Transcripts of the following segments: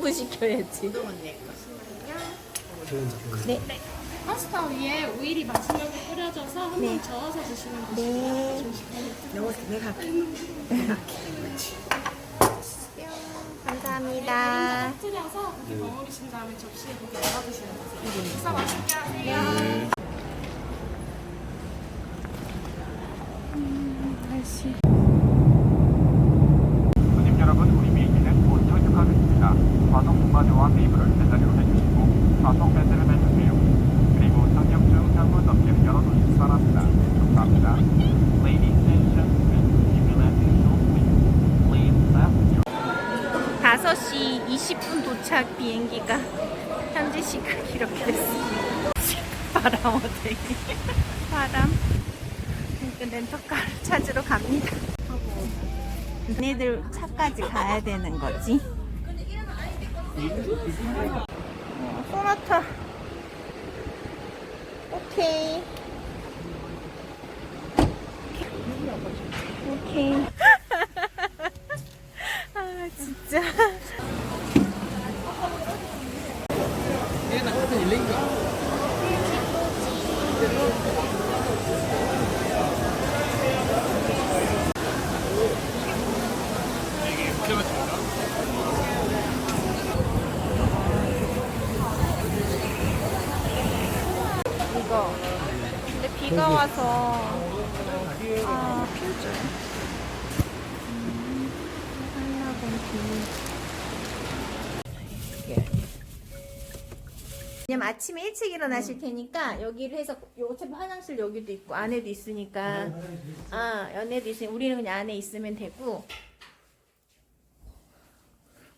2인분 시켜야지. 네. 파스타 위에 오일이 마지막에 뿌려져서 한번 네. 저어서 드시면 돼요. 네. 감사합니다. 터뜨려서 이렇게 버무리신 다음에 접시에 이렇게 넣어 드시면 되세요. 식사 맛있게 하세요. 손님 여러분, 우리 비행기는 곧 착륙하겠습니다. 좌석 동반자와 테이블을 제자리로 해주시고 좌석 배제를 해주세요. 그리고 착륙 중 창문 덮개를 열어두시기 바랍니다. 감사합니다. Ladies and gentlemen, if you land shortly, please fasten your 5시 20분 도착 비행기가 현지 시각 이렇게 됐습니다. 바람 어디? 바람. 그 렌터카를 찾으러 갑니다. 얘네들 차까지 가야 되는 거지. 어, 소나타. 오케이. 오케이. 아 진짜. 이거. 근데 와서 아 비. 왜냐면 아침에 일찍 일어나실 테니까 여기를 해서 요 어차피 화장실 여기도 있고 안에도 있으니까. 아 연애도 있으니 우리는 그냥 안에 있으면 되고.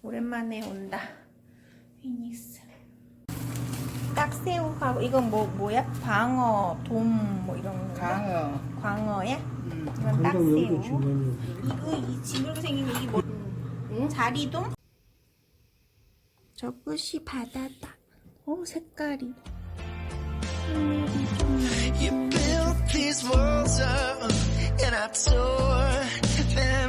오랜만에 온다. 피닉스 딱새우하고 이건 뭐 뭐야? 방어 돔 뭐 이런 거 강어. 광어야? 이건 딱새우. 이거 이 징그럽게 생긴 게 이게 뭐? 자리돔? 저것이 바다다. 오 색깔이. 하늘이 좀 You built these walls up and I tore them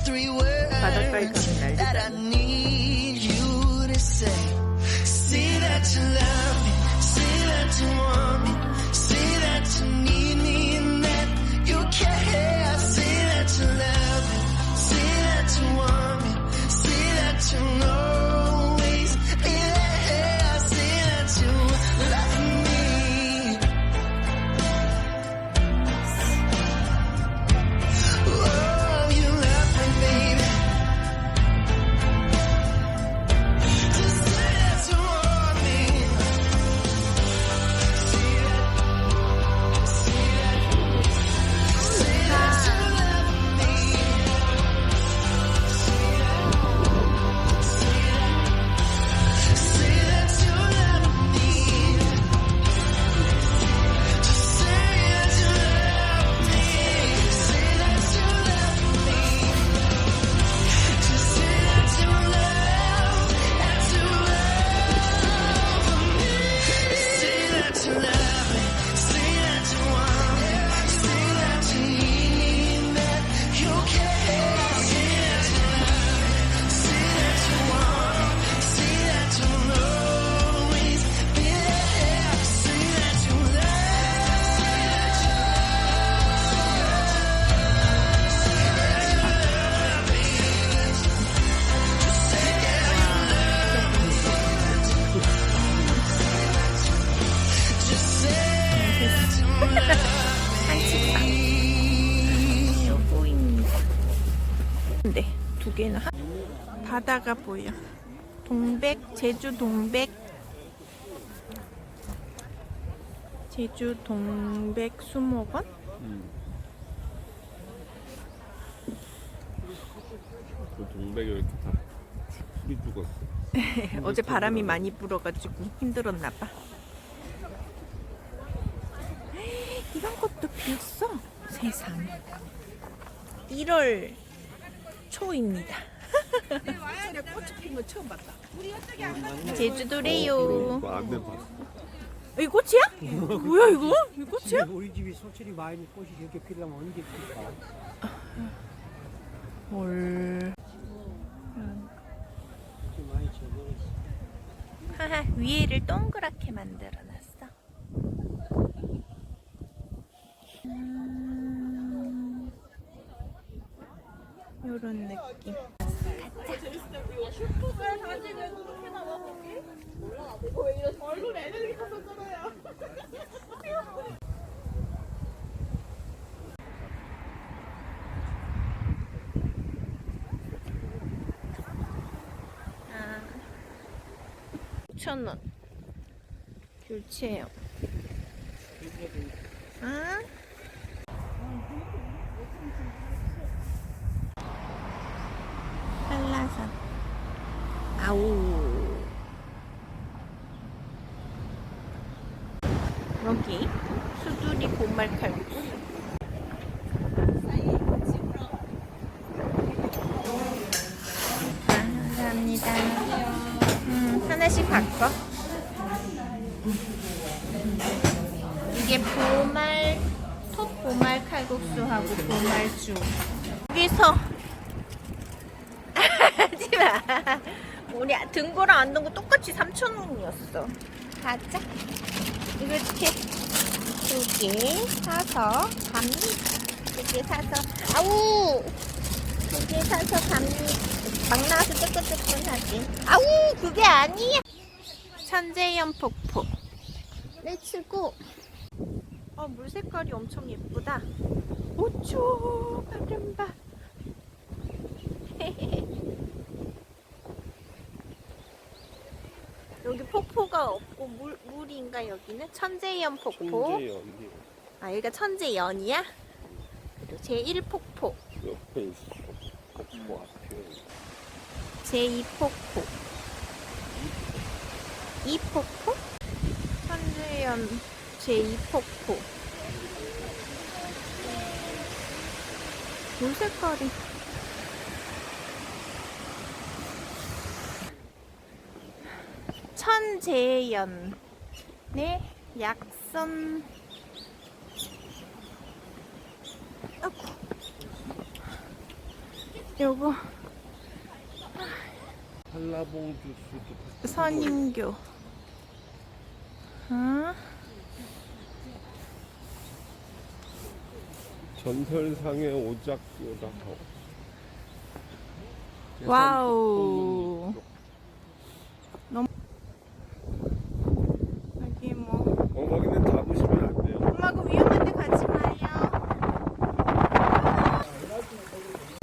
three words that I need you to say. Say that you love me, say that you want me. 보여. 동백, 제주 동백. 제주 동백 수목원? 그 동백이 왜 이렇게 다 풀이 죽었어? 어제 바람이 많이 불어가지고 힘들었나 봐. 이런 것도 피었어? 세상에. 1월 초입니다. 처음 봤다. 제주도래요. 그 안내 봤어. 이 꽃이야? 뭐야 이거? 이 꽃이야? 우리 집이 소철이 많이 꽃이 이렇게 피려면 언제 필까? 헐. 꽃이 많이 져버렸어. 하하 위에를 동그랗게 만들어놨어. 음, 요런 느낌. 아, 5,000원. 교체요. 아? 한라산. 아우. 여기 수두리 보말 칼국수. 아, 감사합니다. 음, 하나씩 바꿔. 이게 보말 톱 보말 칼국수하고 보말주. 여기서 하지마. 우리 등고랑 안 등고 똑같이 3,000원이었어. 가자. 이렇게 두 개 사서 갑니다. 두 개 사서 아우 두 개 사서 갑니다. 막 나와서 뜨끈뜨끈하지. 아우 그게 아니야. 천재연 폭포. 렛츠고. 어, 물 색깔이 엄청 예쁘다. 오초 바람바. 여기 물 물인가 여기는 천재연 폭포. 연기 아 여기가 천재연이야? 그리고 제1 폭포, 옆에 있어. 폭포 앞에. 제2 폭포, 2 폭포, 천재연 제2 폭포. 물 색깔이 천재연의 약선 아이고 요거 한라봉 주스. 선임교 어? 전설상의 오작교라고. 와우. 여기 뭐 어, 거기는 잡으시면 안 돼요. 엄마 그 위험한데 가지 마요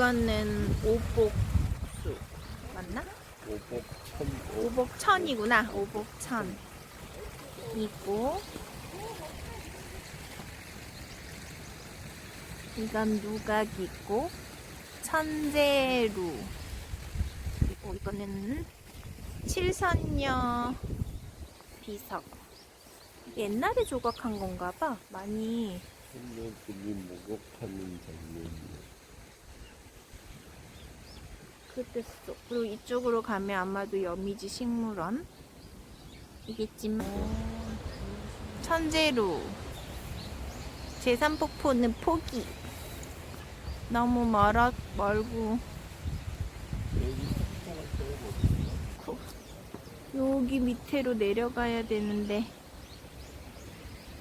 이거는 오복수. 맞나? 오복 천. 오복천이구나. 오복천. 이고. 이건 누각이고? 천재루. 그리고 이거는 칠선녀 비석. 옛날에 조각한 건가 봐. 많이 선녀들이 목욕하는 장면이. 그랬어 그리고 이쪽으로 가면 아마도 여미지 식물원 이겠지만. 천재루. 제3폭포는 포기. 너무 멀어 멀고. 코- 여기 밑으로 내려가야 되는데.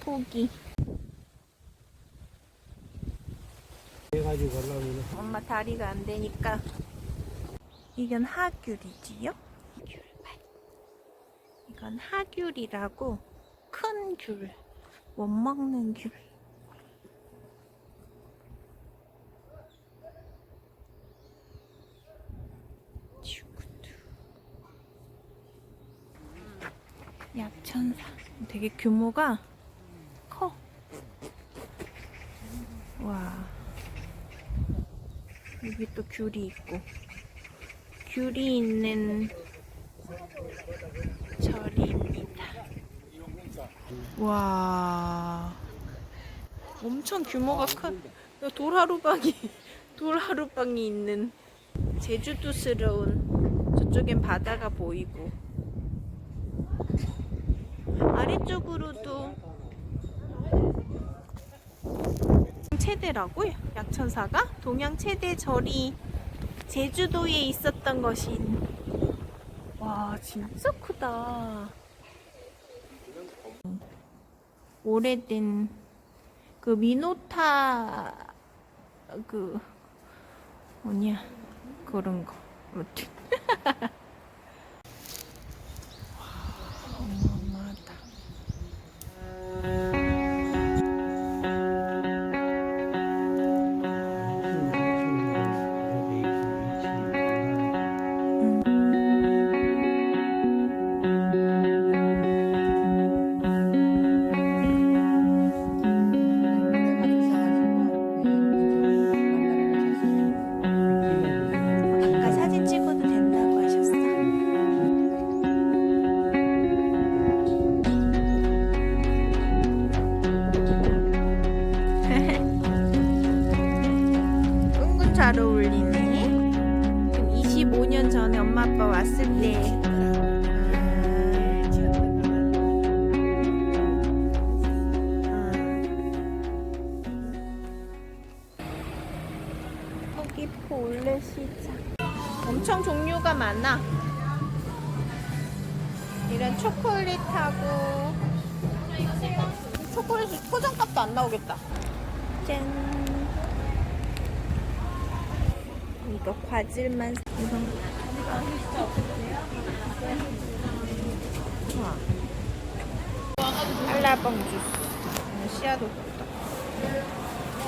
포기. 엄마 다리가 안 되니까 이건 하귤이지요? 귤밭. 이건 하귤이라고 큰 귤, 못 먹는 귤. 약천사. 되게 규모가 커. 와. 여기 또 귤이 있고 귤이 있는 절입니다. 와 엄청 규모가 큰 돌하루방이 돌하루방이 있는 제주도스러운 저쪽엔 바다가 보이고 아래쪽으로도 최대라고요? 약천사가 동양 최대 절이 제주도에 있었던 것이 와 진짜 크다. 오래된 그 미노타 그 뭐냐 그런 거. 아무튼 서귀포 올레시장 엄청 종류가 많아. 이런 초콜릿하고 초콜릿이 포장값도 안 나오겠다. 짠. 이거 과질만. 우와. 한라봉 주스. 씨앗도 없다.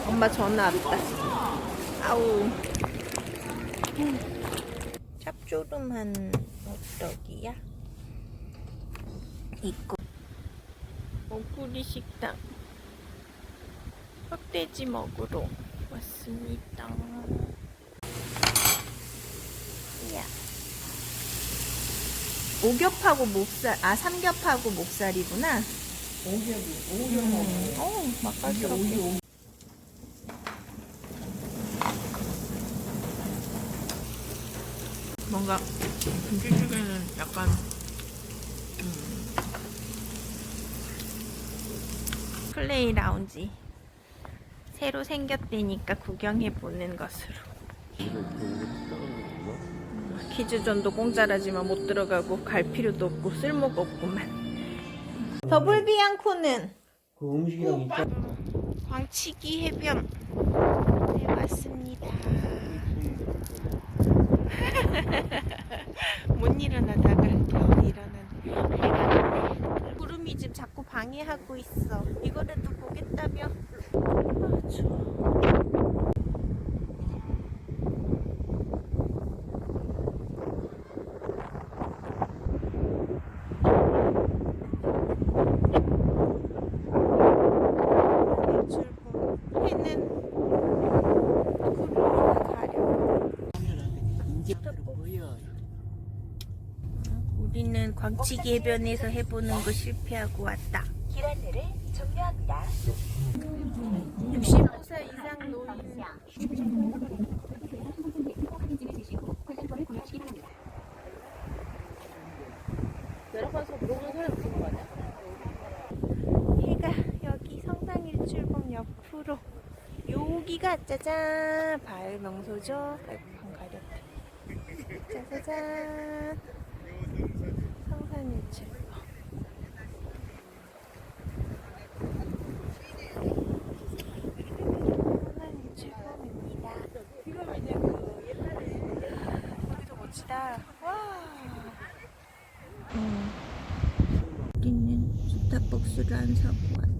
엄마 전화 왔다 아우. 짭조름한 호떡이야? 이거. 먹구리 식당. 흑돼지 먹으러 왔습니다. 야. 오겹하고 목살 아 삼겹하고 목살이구나. 오겹이 오겹 어 맛깔스럽게 뭔가 김치찌개는 약간 음, 플레이 라운지 새로 생겼다니까 구경해 보는 것으로 키즈존도 공짜라지만 못 들어가고 갈 필요도 없고 쓸모가 없구만 더블 비앙코는 그 음식이랑. 광치기 해변 네 왔습니다. 못 일어나다가 겨우. 해가 구름이 지금 자꾸 방해하고 있어. 이거라도 보겠다며. 아 추워. 출구 해는 구름이 가려. 우리는 광치기 해변에서 해보는 거 실패하고 왔다. 길 안내를 종료합니다. 65세 이상 노인. 해가 여기 성당일출봉 옆으로 여기가 짜잔 발 명소죠. 가렸다. 짜자잔 우리는 스타벅스를 안 사고 왔다.